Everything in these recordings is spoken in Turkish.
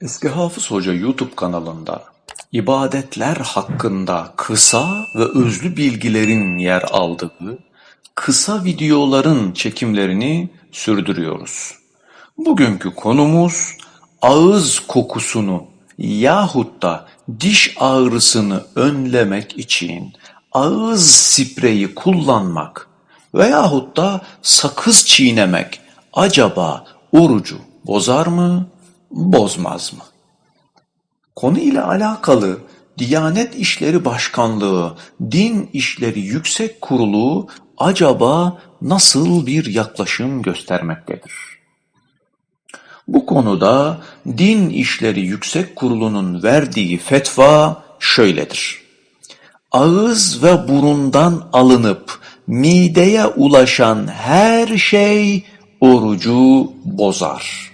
Eski Hafız Hoca YouTube kanalında ibadetler hakkında kısa ve özlü bilgilerin yer aldığı kısa videoların çekimlerini sürdürüyoruz. Bugünkü konumuz ağız kokusunu yahut da diş ağrısını önlemek için ağız spreyi kullanmak veyahut da sakız çiğnemek acaba orucu bozar mı, bozmaz mı? Konu ile alakalı Diyanet İşleri Başkanlığı Din İşleri Yüksek Kurulu acaba nasıl bir yaklaşım göstermektedir? Bu konuda Din İşleri Yüksek Kurulu'nun verdiği fetva şöyledir. Ağız ve burundan alınıp mideye ulaşan her şey orucu bozar.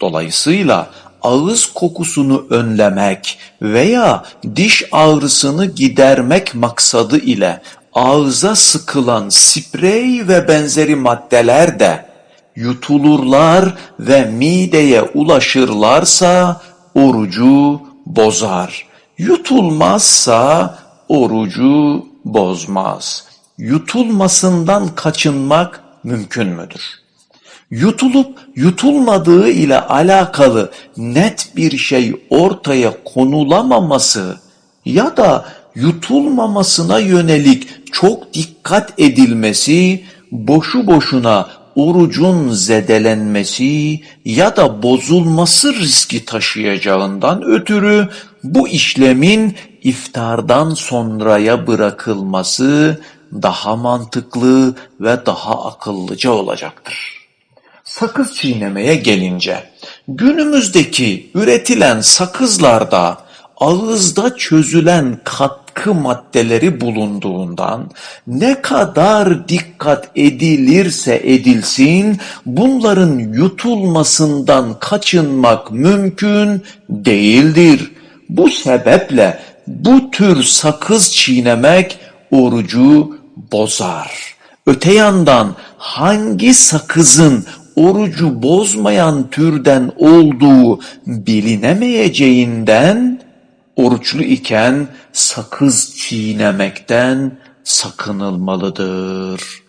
Dolayısıyla ağız kokusunu önlemek veya diş ağrısını gidermek maksadı ile ağza sıkılan sprey ve benzeri maddeler de yutulurlar ve mideye ulaşırlarsa orucu bozar. Yutulmazsa orucu bozmaz. Yutulmasından kaçınmak mümkün müdür? Yutulup yutulmadığı ile alakalı net bir şey ortaya konulamaması ya da yutulmamasına yönelik çok dikkat edilmesi boşu boşuna orucun zedelenmesi ya da bozulması riski taşıyacağından ötürü bu işlemin iftardan sonraya bırakılması daha mantıklı ve daha akıllıca olacaktır. Sakız çiğnemeye gelince, günümüzdeki üretilen sakızlarda ağızda çözülen katkı maddeleri bulunduğundan ne kadar dikkat edilirse edilsin bunların yutulmasından kaçınmak mümkün değildir. Bu sebeple bu tür sakız çiğnemek orucu bozar. Öte yandan hangi sakızın orucu bozmayan türden olduğu bilinemeyeceğinden oruçlu iken sakız çiğnemekten sakınılmalıdır.